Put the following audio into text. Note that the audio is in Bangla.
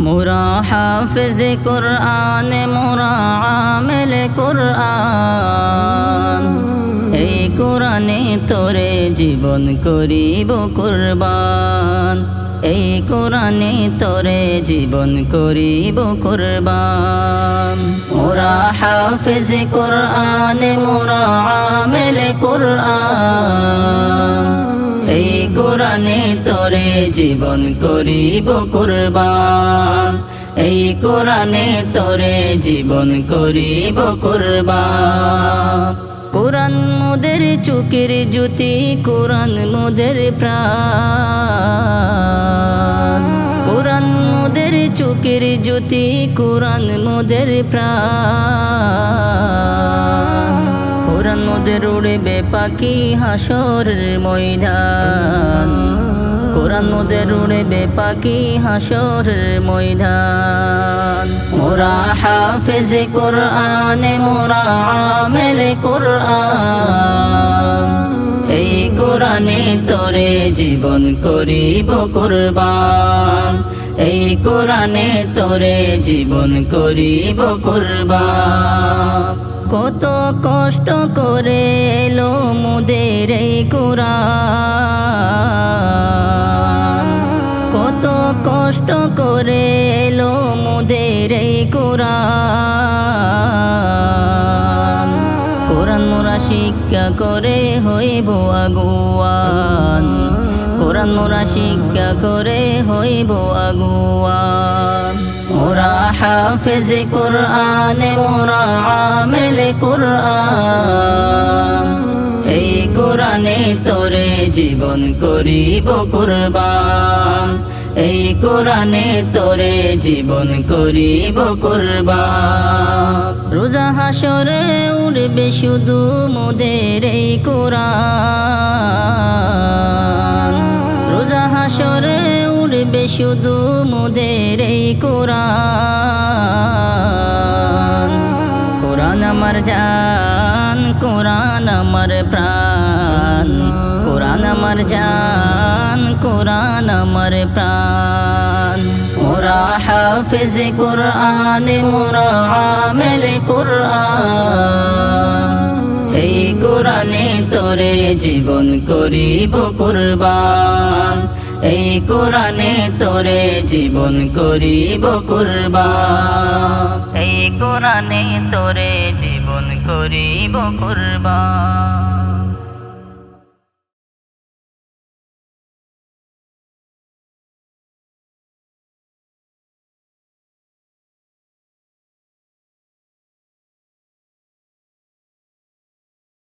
মোরা হাফেজ কোরআন, মোরা আমেল কোরআন। এই কোরআনে তোরে জীবন করিব কোরবান। এই কোরআনে তোরে জীবন করিব কোরবান। মোরা হাফেজ কোরআন, মোরা আমেল কোরআন। এই কোরআনে তোরে জীবন করিব কুরবান। এই কোরআনে তোরে জীবন করিব কুরবান। কোরআন মোদের চোখের জ্যোতি, কোরআন মোদের প্রাণ। কোরআন মোদের চোখের জ্যোতি, কোরআন মোদের প্রাণ। কোরআন মোদের উড়বে পাখি হাসরের ময়দান। কোরআন মোদের উড়বে পাখি হাসরের ময়দান। মোরা হাফেজ কোরআন, মোরা আমেল কোরআন। এই কোরআনে তোরে জীবন করিব কোরবান। এই কোরআনে তোরে জীবন করিব কোরবান। কত কষ্ট করে এলো মুদের এই কোরআন। কত কষ্ট করে এলো মুদের এই কোরআন। কোরআন মোরা শিক্ষা করে হইব আগুয়ান। কোরআন মোরা শিক্ষা করে হইব আগুয়ান। হাফেজ কোরআন মোরা আমেল কোরআন। এই কোরআনে তোরে জীবন করিব কোরবান। এই কোরআনে তোরে জীবন করিব কোরবান। রোজা হাসরে উড়বে শুধু মোদের এই কোরআন। রোজা হাসরে উড়বে শুধু মোদের এই কোরআন। আমার জান, কোরআন আমার প্রাণ। কোরআন আমার জান, কোরআন আমার প্রাণ। মোরা হাফেজ কোরআন, মোরা আমেল কোরআন। এই কোরআনে তোরে জীবন করিব কোরবান। এই কোরআনে তোরে জীবন করিব কোরবান। এই কোরআনে তোরে জীবন করিব কোরবান।